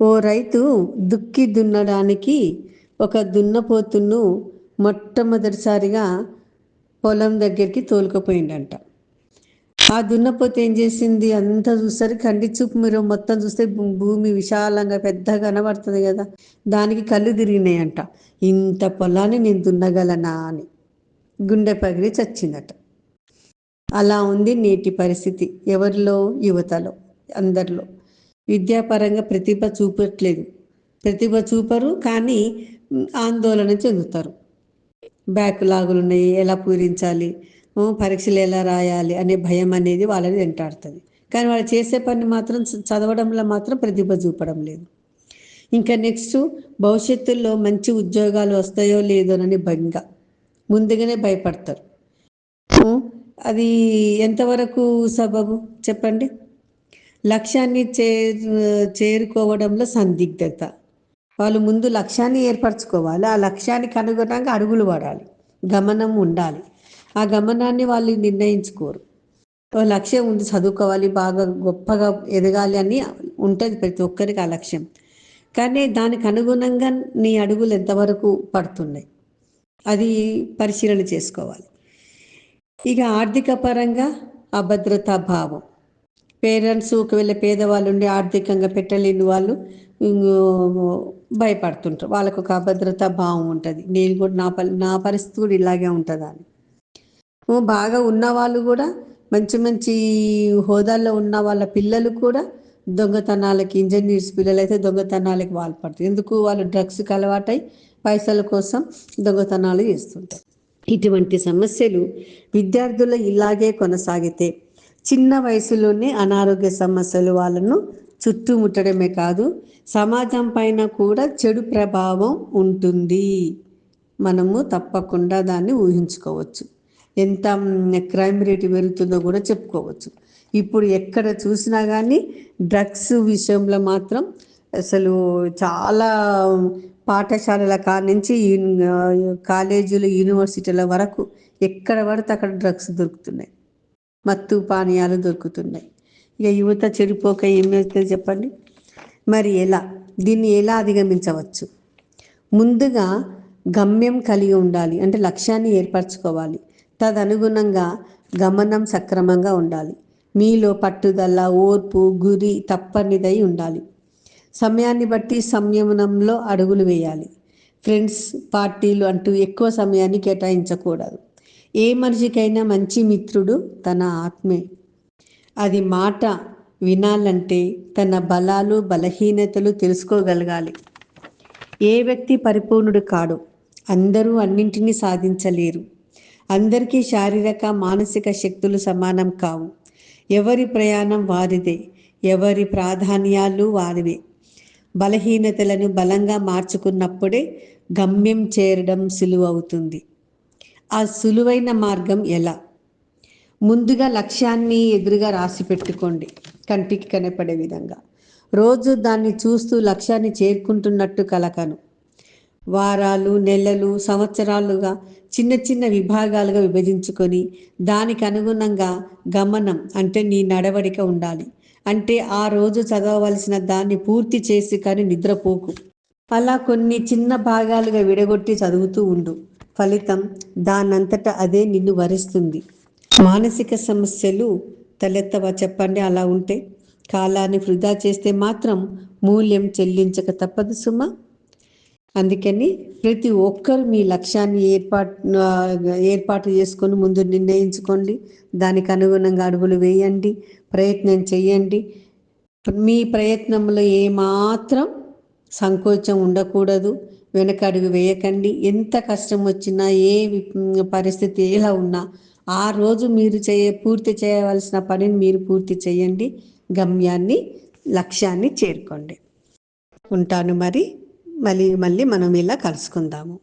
ఓ రైతు దుక్కి దున్నడానికి ఒక దున్నపోతును మొట్టమొదటిసారిగా పొలం దగ్గరికి తోలుకుపోయిండంట. ఆ దున్నపోతే ఏం చేసింది? అంతా చూస్తారు. కంటి చూపు మీరు మొత్తం చూస్తే భూమి విశాలంగా పెద్దగా కనబడుతుంది కదా. దానికి కళ్ళు తిరిగినాయంట. ఇంత పొలాన్ని నేను దున్నగలనా అని గుండె పగిలి చచ్చిందట. అలా ఉంది నేటి పరిస్థితి. ఎవరిలో? యువతలో. అందరిలో. విద్యాపరంగా ప్రతిభ చూపట్లేదు. ప్రతిభ చూపరు కానీ ఆందోళన చెందుతారు. బ్యాక్ లాగులు ఉన్నాయి ఎలా పూరించాలి పరీక్షలు ఎలా రాయాలి అనే భయం అనేది వాళ్ళని వెంటాడుతుంది. కానీ వాళ్ళు చేసే పని మాత్రం చదవడంలో మాత్రం ప్రతిభ చూపడం లేదు. ఇంకా నెక్స్ట్ భవిష్యత్తులో మంచి ఉద్యోగాలు వస్తాయో లేదోనని భయంగా ముందుగానే భయపడతారు. అది ఎంతవరకు సబబు? చెప్పండి. లక్ష్యాన్ని చే చేరుకోవడంలో సందిగ్ధత. వాళ్ళు ముందు లక్ష్యాన్ని ఏర్పరచుకోవాలి. ఆ లక్ష్యానికి అనుగుణంగా అడుగులు పడాలి. గమనం ఉండాలి. ఆ గమనాన్ని వాళ్ళు నిర్ణయించుకోరు. లక్ష్యం ఉంది చదువుకోవాలి బాగా గొప్పగా ఎదగాలి అని ఉంటుంది ప్రతి ఒక్కరికి ఆ లక్ష్యం. కానీ దానికి అనుగుణంగా నీ అడుగులు ఎంతవరకు పడుతున్నాయి? అది పరిశీలన చేసుకోవాలి. ఇక ఆర్థిక పరంగా అభద్రతా భావం. పేరెంట్స్ ఒకవేళ పేదవాళ్ళు ఉండి ఆర్థికంగా పెట్టలేని వాళ్ళు భయపడుతుంటారు. వాళ్ళకు ఒక అభద్రతా భావం ఉంటుంది. నేను కూడా నా నా పరిస్థితి కూడా ఇలాగే ఉంటుంది అని. బాగా ఉన్న వాళ్ళు కూడా మంచి మంచి హోదాల్లో ఉన్న వాళ్ళ పిల్లలు కూడా దొంగతనాలకి ఇంజనీర్స్ పిల్లలు అయితే దొంగతనాలకి పాల్పడతారు ఎందుకు? వాళ్ళు డ్రగ్స్కి అలవాటై పైసల కోసం దొంగతనాలు చేస్తుంటారు. ఇటువంటి సమస్యలు విద్యార్థులు ఇలాగే కొనసాగితే చిన్న వయసులోనే అనారోగ్య సమస్యలు వాళ్ళను చుట్టుముట్టడమే కాదు సమాజం పైన కూడా చెడు ప్రభావం ఉంటుంది. మనము తప్పకుండా దాన్ని ఊహించుకోవచ్చు. ఎంత క్రైమ్ రేటు పెరుగుతుందో కూడా చెప్పుకోవచ్చు. ఇప్పుడు ఎక్కడ చూసినా కానీ డ్రగ్స్ విషయంలో మాత్రం అసలు చాలా పాఠశాలల కానించి కాలేజీలు యూనివర్సిటీల వరకు ఎక్కడ పడితే అక్కడ డ్రగ్స్ దొరుకుతున్నాయి. మత్తు పానీయాలు దొరుకుతున్నాయి. ఇక యువత చెడిపోక ఏమవుతుంది చెప్పండి? మరి ఎలా? దీన్ని ఎలా అధిగమించవచ్చు? ముందుగా గమ్యం కలిగి ఉండాలి. అంటే లక్ష్యాన్ని ఏర్పరచుకోవాలి. తదనుగుణంగా గమనం సక్రమంగా ఉండాలి. మీలో పట్టుదల ఓర్పు గురి తప్పనిదై ఉండాలి. సమయాన్ని బట్టి సంయమనంలో అడుగులు వేయాలి. ఫ్రెండ్స్ పార్టీలు అంటూ ఎక్కువ సమయాన్ని కేటాయించకూడదు. ఏ మనిషికైనా మంచి మిత్రుడు తన ఆత్మే. అది మాట వినాలంటే తన బలాలు బలహీనతలు తెలుసుకోగలగాలి. ఏ వ్యక్తి పరిపూర్ణుడు కాడు. అందరూ అన్నింటినీ సాధించలేరు. అందరికీ శారీరక మానసిక శక్తులు సమానం కావు. ఎవరి ప్రయాణం వారిదే. ఎవరి ప్రాధాన్యాలు వారివే. బలహీనతలను బలంగా మార్చుకున్నప్పుడే గమ్యం చేరడం సులువవుతుంది. ఆ సులువైన మార్గం ఎలా? ముందుగా లక్ష్యాన్ని ఎదురుగా రాసి పెట్టుకోండి. కంటికి కనపడే విధంగా. రోజు దాన్ని చూస్తూ లక్ష్యాన్ని చేరుకుంటున్నట్టు కలకను. వారాలు నెలలు సంవత్సరాలుగా చిన్న చిన్న విభాగాలుగా విభజించుకొని దానికి అనుగుణంగా గమనం అంటే నీ నడవడిక ఉండాలి. అంటే ఆ రోజు చదవవలసిన దాన్ని పూర్తి చేసి కానీ నిద్రపోకు. అలా కొన్ని చిన్న భాగాలుగా విడగొట్టి చదువుతూ ఉండు. ఫలితం దానంతట అదే నిన్ను వరిస్తుంది. మానసిక సమస్యలు తలెత్తవా చెప్పండి అలా ఉంటే? కాలాన్ని వృధా చేస్తే మాత్రం మూల్యం చెల్లించక తప్పదు సుమా. అందుకని ప్రతి ఒక్కరు మీ లక్ష్యాన్ని ఏర్పాటు ఏర్పాటు చేసుకొని ముందు నిర్ణయించుకోండి. దానికి అనుగుణంగా అడుగులు వేయండి. ప్రయత్నం చేయండి. మీ ప్రయత్నంలో ఏమాత్రం సంకోచం ఉండకూడదు. వెనక అడుగు వేయకండి. ఎంత కష్టం వచ్చినా ఏ పరిస్థితి ఎలా ఉన్నా ఆ రోజు మీరు చేయ పూర్తి చేయవలసిన పనిని మీరు పూర్తి చేయండి. గమ్యాన్ని లక్ష్యాన్ని చేరుకోండి. ఉంటాను మరి. మళ్ళీ మళ్ళీ మనం ఇలా కలుసుకుందాము.